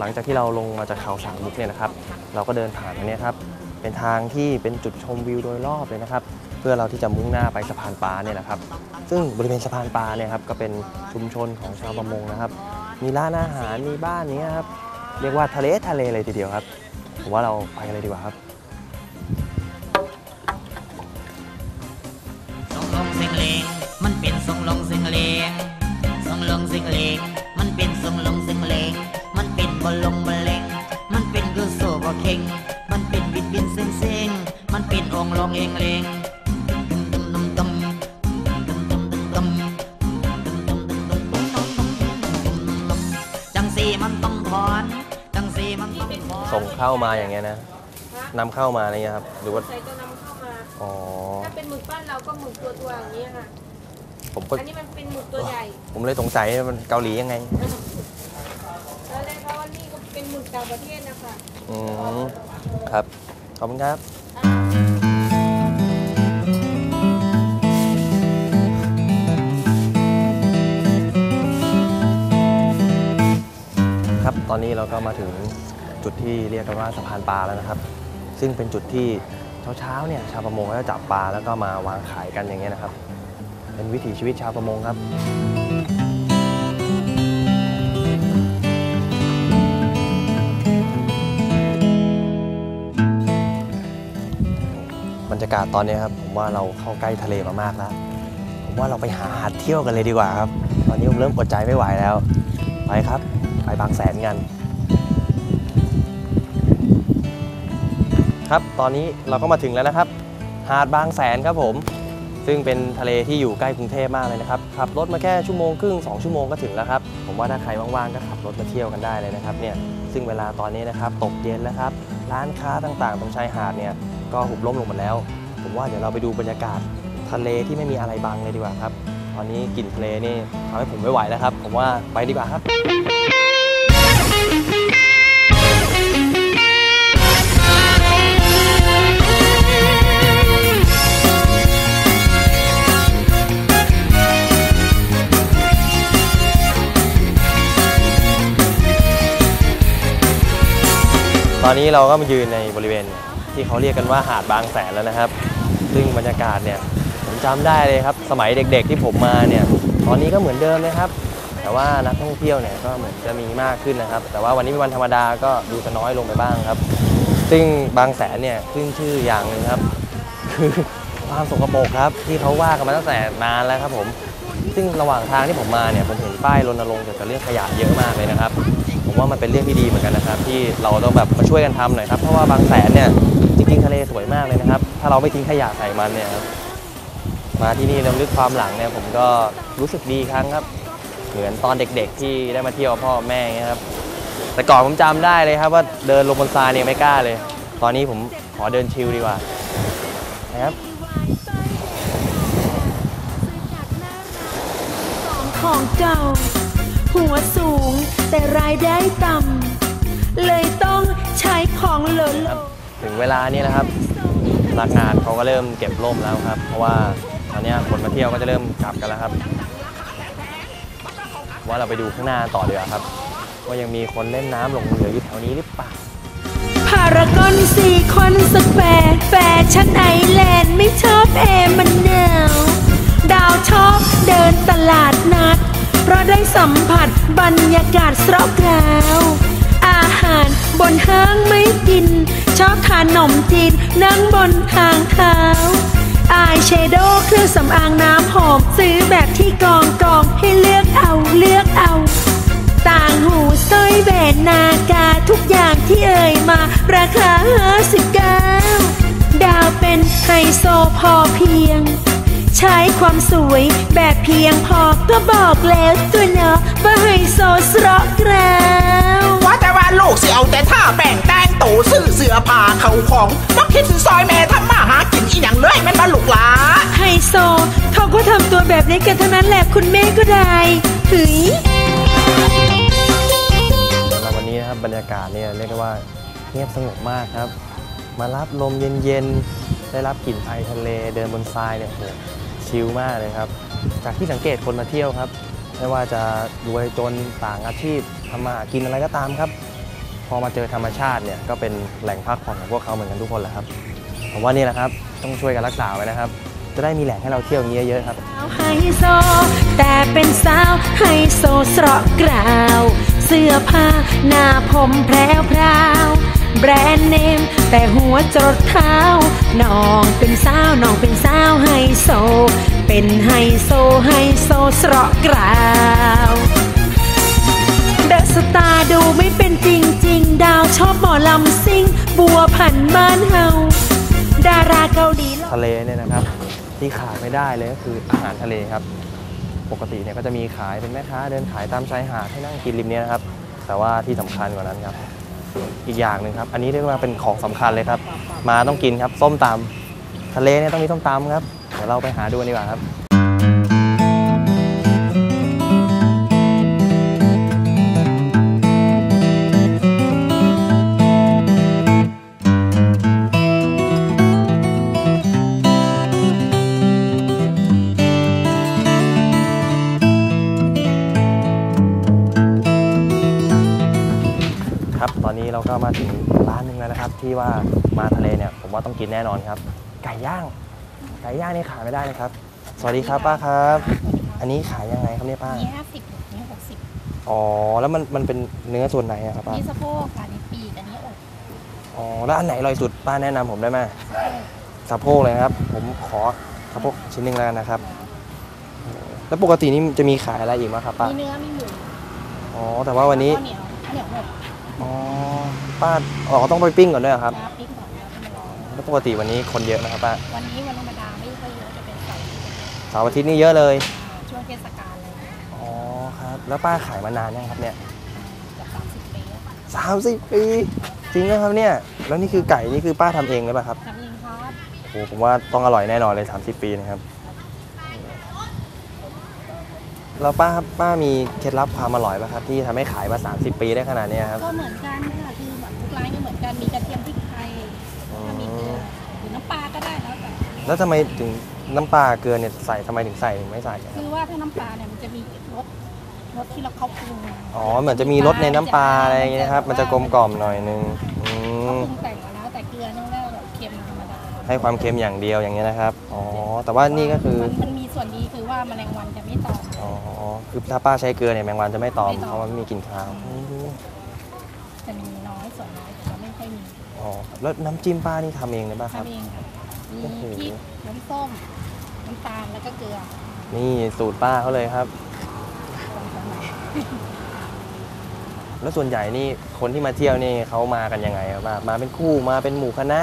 หลังจากที่เราลงมาจากเขาสามมุกเนี่ยนะครับ เราก็เดินผ่านอันเนี้ยครับ เป็นทางที่เป็นจุดชมวิวโดยรอบเลยนะครับ เพื่อเราที่จะมุ่งหน้าไปสะพานปลาเนี่ยนะครับ ซึ่งบริเวณสะพานปลาเนี่ยครับก็เป็นชุมชนของชาวประมงนะครับ มีร้านอาหารมีบ้านนี้ครับเรียกว่าทะเลทะเลเลยทีเดียวครับผมว่าเราไปกันเลยดีกว่าครับทรงลงสียงเลงมันเป็นทรงลงสียงเลงทรงลงสียงเลง บ่ลงมาเล็งมันเป็นคือโซบ่เข่งมันเป็นบิดบินเซ็งเซ็งมันเป็นองลองเองเลงส่งเข้ามาอย่างเงี้ยนะนำเข้ามาอะไรเงี้ยครับ หรือว่าใช้ตัวนำเข้ามาอ๋อถ้าเป็นหมึกบ้านเราก็หมึกตัวตัวอย่างเงี้ยค่ะผมก็อันนี้มันเป็นหมึกตัวใหญ่ ผมเลยสงสัยมันเกาหลียังไง ต่างประเทศนะคะอืมครับ ขอบคุณครับ ครับ ตอนนี้เราก็มาถึงจุดที่เรียกกันว่าสะพานปลาแล้วนะครับ ซึ่งเป็นจุดที่เช้าๆเนี่ยชาวประมงก็จะจับปลาแล้วก็มาวางขายกันอย่างเงี้ยนะครับ เป็นวิถีชีวิตชาวประมงครับากาศตอนนี้ครับผมว่าเราเข้าใกล้ทะเลมามากแล้ว ผมว่าเราไปหาหาดเที่ยวกันเลยดีกว่าครับ ตอนนี้ผมเริ่มอดใจไม่ไหวแล้ว ไปครับ ไปบางแสนกัน ครับตอนนี้เราก็มาถึงแล้วนะครับ หาดบางแสนครับผม ซึ่งเป็นทะเลที่อยู่ใกล้กรุงเทพมากเลยนะครับขับรถมาแค่ชั่วโมงครึ่ง2ชั่วโมงก็ถึงแล้วครับผมว่าถ้าใครว่างๆก็ขับรถมาเที่ยวกันได้เลยนะครับเนี่ยซึ่งเวลาตอนนี้นะครับตกเย็นแล้วครับร้านค้าต่างๆ ตรงชายหาดเนี่ยก็หุบล่มลงหมดแล้ว ผมว่าเดี๋ยวเราไปดูบรรยากาศทะเลที่ไม่มีอะไรบังเลยดีกว่าครับ ตอนนี้กลิ่นทะเลนี่ทำให้ผมไม่ไหวแล้วครับ ผมว่าไปดีกว่าครับตอนนี้เราก็มายืนในบริเวณ ที่เขาเรียกกันว่าหาดบางแสนแล้วนะครับ ซึ่งบรรยากาศเนี่ยผมจำได้เลยครับ สมัยเด็กๆที่ผมมาเนี่ยตอนนี้ก็เหมือนเดิมนะครับ แต่ว่านักท่องเที่ยวเนี่ยก็เหมือนจะมีมากขึ้นนะครับ แต่ว่าวันนี้เป็นวันธรรมดาก็ดูจะน้อยลงไปบ้างครับ ซึ่งบางแสนเนี่ยขึ้นชื่ออย่างหนึ่งครับ คือความสกปรกครับที่เขาว่ากันมาตั้งแต่นานแล้วครับผมซึ่งระหว่างทางที่ผมมาเนี่ยผมเห็นป้ายรณรงค์เกี่ยวกับเรื่องขยะเยอะมากเลยนะครับ ผมว่ามันเป็นเรื่องที่ดีเหมือนกันนะครับ ที่เราต้องแบบมาช่วยกันทำหน่อยครับเพราะว่าบางแสนเนี่ย จริงๆทะเลสวยมากเลยนะครับ ถ้าเราไม่ทิ้งขยะใส่มันเนี่ยครับมาที่นี่น้ำลึกความหลังเนี่ยผมก็รู้สึกดีครั้งครับ เหมือนตอนเด็กๆ ที่ได้มาเที่ยวพ่อแม่เงี้ยครับ แต่ก่อนผมจำได้เลยครับว่าเดินลงบนทรายเนี่ยไม่กล้าเลย ตอนนี้ผมขอเดินชิลดีกว่านะครับของเก่า หัวสูงแต่รายได้ต่ำเลยต้องใช้ของเหลอครับ ถึงเวลานี้นะครับพนักงานเขาก็เริ่มเก็บร่มแล้วครับ เพราะว่าตอนนี้คนมาเที่ยวก็จะเริ่มกลับกันแล้วครับ ว่าเราไปดูข้างหน้าต่อเดีกว่าครับ ว่ายังมีคนเล่นน้ำหลงเหลืออยู่แถวนี้หรือเปล่าพารากอนสี่คนสแควร์แฟชั่นไอแลนด์ไม่ชอบแอร์มันหนาวดาวชอบเดินตลาดนัด เพราะได้สัมผัสบรรยากาศสระกราวอาหารบนห้างไม่ กิน ชอบทานขนมจีนนั่งบนทางเท้าอายแชโดเครื่องสำอางน้ำหอม ซื้อแบบที่กองกองให้เลือกเอาเลือกเอา ต่างหูสร้อยแหวนนากาทุกอย่างที่เอ่ยมา ราคา59ดาวเป็นไฮโซพอเพียง ใช้ความสวยแบบเพียงพอก็บอกแล้วตัวเนาะว่าไฮโซสระกราวว่าแต่ว่าลูกสิเอาแต่ท่าแบ่งแต่ง โตซื้อเสื้อผ้าเขาของบ่คิดสิซอยแม่ทำมาหากินอีหยังเลยแม่นบ่ลูกหลาไฮโซเขาก็ทำตัวแบบนี้กันเท่านั้นแหละคุณแม่ก็ได้เฮ้ยสำหรับวันนี้นะครับบรรยากาศเนี่ยเรียกได้ว่าเงียบสงบมากครับ มารับลมเย็นๆ ได้รับกลิ่นไอทะเลเดินบนทรายเนี่ยโหชิลมากเลยครับ จากที่สังเกตคนมาเที่ยวครับ ไม่ว่าจะรวยจนต่างอาชีพทำมาหากินอะไรก็ตามครับ พอมาเจอธรรมชาติเนี่ยก็เป็นแหล่งพักผ่อนของพวกเขาเหมือนกันทุกคนแหละครับผมว่านี่แหละครับต้องช่วยกันรักษาไว้นะครับ จะได้มีแหล่งให้เราเที่ยวอย่างนี้เยอะๆครับ สาวไฮโซแต่เป็นสาวไฮโซเสระกราว เสื้อผ้าหน้าผมแพรวพราวแบรนด์เนม แต่หัวจรดเท้าน้องเป็นสาวน้องเป็นสาวไฮโซ เป็นไฮโซไฮโซเสระกราวเดอะสตาร์ดูไม่เป็นจริง ดาวชอบหมอลำซิงบัวผันบ้านเฮาดาราเกาหลีทะเลเนี่ยนะครับ ที่ขาดไม่ได้เลยก็คืออาหารทะเลครับ ปกติเนี่ยก็จะมีขายเป็นแม่ค้าเดินขายตามชายหาดให้นั่งกินริมเนี้นะครับ แต่ว่าที่สำคัญกว่านั้นครับ อีกอย่างหนึ่งครับ อันนี้เรียกว่าเป็นของสำคัญเลยครับ มาต้องกินครับ ส้มตำทะเลเนี่ยต้องมีส้มตำครับเดี๋ยวเราไปหาดูกันดีกว่าครับ ครับตอนนี้เราก็มาถึงร้านหนึ่งแล้วนะครับ ที่ว่ามาทะเลเนี่ยผมว่าต้องกินแน่นอนครับ ไก่ย่าง ไก่ย่างนี่ขายไม่ได้เลยครับ สวัสดีครับป้าครับ อันนี้ขายยังไงครับเนี่ยป้าอันนี้ห้าสิบอันนี้หกสิบอ๋อแล้วมันมันเป็นเนื้อส่วนไหนอะครับอันป้านี้สะโพกค่ะอันนี้ปีกอันนี้อกอ๋อแล้วอันไหนอร่อยสุดป้าแนะนำผมได้ไหมสะโพกเลยนะครับ ผมขอสะโพกชิ้นหนึ่งแล้วกันนะครับ แล้วปกตินี่จะมีขายอะไรอีกไหมครับป้า มีเนื้อมีหมูอ๋อแต่ว่าวันนี้ข้าวเหนียวข้าวเหนียวหมด อ๋อป้าอ๋อต้องไปปิ้งก่อนด้วยเหรอครับน้ำปิ้งก่อนแล้วก็มาลองแล้วปกติวันนี้คนเยอะนะครับป้าวันนี้วันธรรมดาไม่ค่อยเยอะจะเป็นเสาร์อาทิตย์เสาร์อาทิตย์นี่เยอะเลยช่วงเทศกาลเลยอ๋อครับ แล้วป้าขายมานานยังครับเนี่ยจากสามสิบปีแล้วค่ะสามสิบปี จริงนะครับเนี่ย แล้วนี่คือไก่นี่คือป้าทำเองเลยป่ะครับทำเองครับโอ้ผมว่าต้องอร่อยแน่นอนเลย 30 ปีนะครับ แล้วป้าครับป้ามีเคล็ดลับความอร่อยป่ะครับที่ทำให้ขายมา 30 ปีได้ขนาดเนี้ยครับ ก็เหมือนกันค่ะคือแบบทุกร้านก็เหมือนกันมีกระเทียมพริกไทยถ้ามีเกลือหรือน้ำปลาก็ได้แล้วแต่แล้วทำไมถึงน้ำปลาเกลือเนี่ยใส่ทำไมถึงใส่ถึงไม่ใส่อะคคืรับอว่าถ้าน้ำปลาเนี่ยมันจะมีรสรสที่เราเข้าปรุงอ๋อเหมือนจะมีรสในน้ำปลาอะไรอย่างเงี้ยนะครับมันจะกลมกล่อมหน่อยนึงอืเขามปรุงแต่งมาแล้วแต่เกลือนี่ก็แบบเค็มธรรมดาให้ความเค็มอย่างเดียวอย่างเงี้ยนะครับอ๋อแต่ว่านี่ก็คือมันมันมีส่วนดีคือว่าแมลงวันจะไม่ตอมอ๋อ คือถ้าป้าใช้เกลือเนี่ยแมงวันจะไม่ตอม ไม่ตอม เพราะมันไม่มีกลิ่นคาวอืมจะมีน้อยส่วนน้อยแต่ว่าไม่ค่อยมีอ๋อแล้วน้ำจิ้มป้านี่ทำเองเลยป่ะครับ ทำเองค่ะมีโอ้โห พริกน้ำส้มน้ำตาลแล้วก็เกลือนี่สูตรป้าเขาเลยครับตรงตรงไหนแล้วส่วนใหญ่นี่คนที่มาเที่ยวนี่เขามากันยังไงครับป้ามาเป็นคู่มาเป็นหมู่คณะ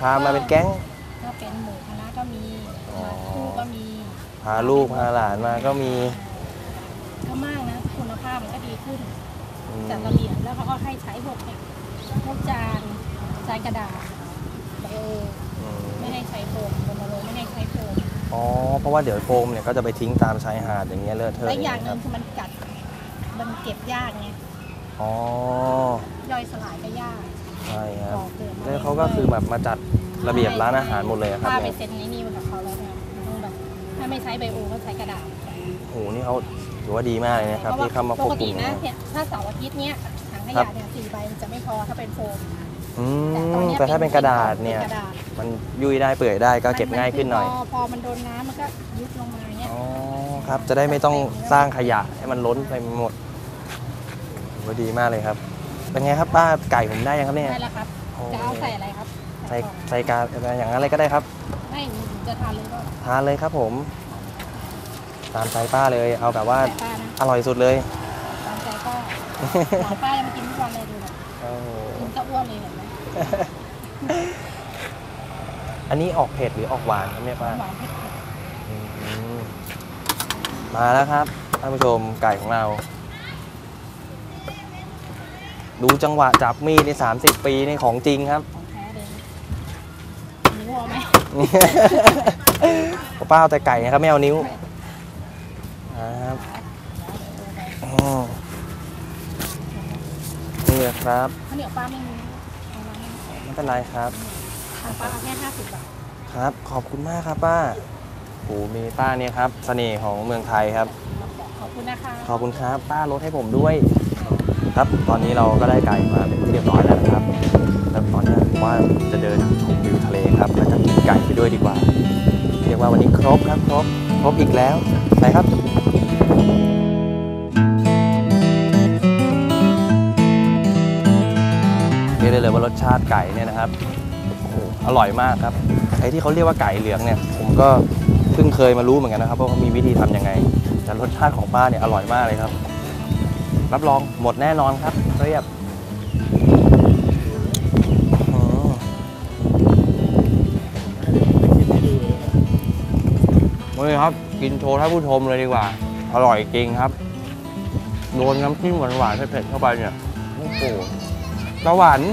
พามาเป็นแก๊ง ถ้าเป็นหมูคณะก็มีอ๋อ มาคู่ก็มีพาลูกพาหลานมาก็มี ก็มากนะ คุณภาพมันก็ดีขึ้นอืมจัดระเบียบแล้วเขาก็ให้ใช้พวกเนี่ยพวกจานจานกระดาษไบโออืมไม่ให้ใช้โฟมรณรงค์ไม่ให้ใช้โฟมอ๋อเพราะว่าเดี๋ยวโฟมเนี่ยก็จะไปทิ้งตามชายหาดอย่างเงี้ยเลอะเทอะและอย่างหคนึ่รังบคือมันกัดมันเก็บยากไงอ๋อย่อยสลายก็ยากใช่ครับบอกเกิดมแล้วเขาก็คือแบบมาจัดระเบียบร้านอาหารหมดเลยอะครับป้าไปเนี่ยเซ็นในนี่กับเขาแล้วเนี่ยต้องแบบถ้าไม่ใช้ไบโอก็ใช้กระดาษโอ้โหนี่เขา ถือว่าดีมากเลยนะครับที่เข้ามาปควบกคุติมนะนะเนี่ยถ้าเสาร์อาทิตย์เนี้ยถังขครัยะบเนี่ยสี่ใบมันจะไม่พอถ้าเป็นโฟมอืตอนมเนี้ยแต่ถ้าเป็นกระดาษเนี่ยป็กระดาษมันยุ่ยได้เปื่อยได้ก็เก็บง่ายขึ้นหน่อยพพอมันโดนน้ำมันก็ยุบลงมาเนี้ยอ๋อครับจะได้ไม่ต้องสร้างขยะให้มันล้นไปหมดถือว่าดีมากเลยครับ เป็นไงครับป้าไก่ผมได้ยังครับเนี่ยได้แล้วครับโอ้จะเอาใส่อะไรครับ ใส่ก่อนใส่กาอะไรอย่างนั้นเลยก็ได้ครับไม่หนูจะทานเลยก็ทานเลยครับผม ตามใจป้าเลย เอาแบบว่าใส่ป้านะอร่อยสุดเลยตามใจป้าหลานป้ายังมากินทุกวันเลยดูแบบโอ้โหกินก็อ้วนเลยเห็นไหมอันนี้ออกเผ็ดหรือออกหวานครับเนี่ยป้า หวานเผ็ดอืมมาแล้วครับท่านผู้ชมไก่ของเรา ดูจังหวะจับมีดใน 30 ปีนี่ของจริงครับๆของแท้เลยมีวัวไหม ป้าเอาแต่ไก่นะครับไม่เอานิ้ว ครับอ๋อนี่แหละครับข้าวเหนียวป้าไม่มีเอามาให้ไม่เป็นไรครับอะป้าเอาแค่ห้าสิบบาทครับ ขอบคุณมากครับป้าโอ้มีป้าเนี่ยครับเสน่ห์ของเมืองไทยครับ ขอบคุณนะคะขอบคุณครับ ป้าลดให้ผมด้วย ครับตอนนี้เราก็ได้ไก่มาเป็นที่เรียบร้อยแล้วนะครับแล้วตอนนี้ผมว่าจะเดินชมวิวทะเลครับแล้วจะกินไก่ไปด้วยดีกว่า เรียกว่าวันนี้ครบครับครบครบอีกแล้วไปครับ ได้เลยว่ารสชาติไก่เนี่ยนะครับโอ้โหอร่อยมากครับไอ้ที่เขาเรียกว่าไก่เหลืองเนี่ย ผมก็เพิ่งเคยมารู้เหมือนกันนะครับว่าเขามีวิธีทำยังไง แต่รสชาติของป้าเนี่ยอร่อยมากเลยครับ รับรองหมดแน่นอนครับ เรียบอืมนี่ครับ กินโชว์ท่านผู้ชมเลยดีกว่า อร่อยจริงครับ โดนน้ำจิ้มหวานๆเผ็ดๆเข้าไปเนี่ยโอ้โห สวรรค์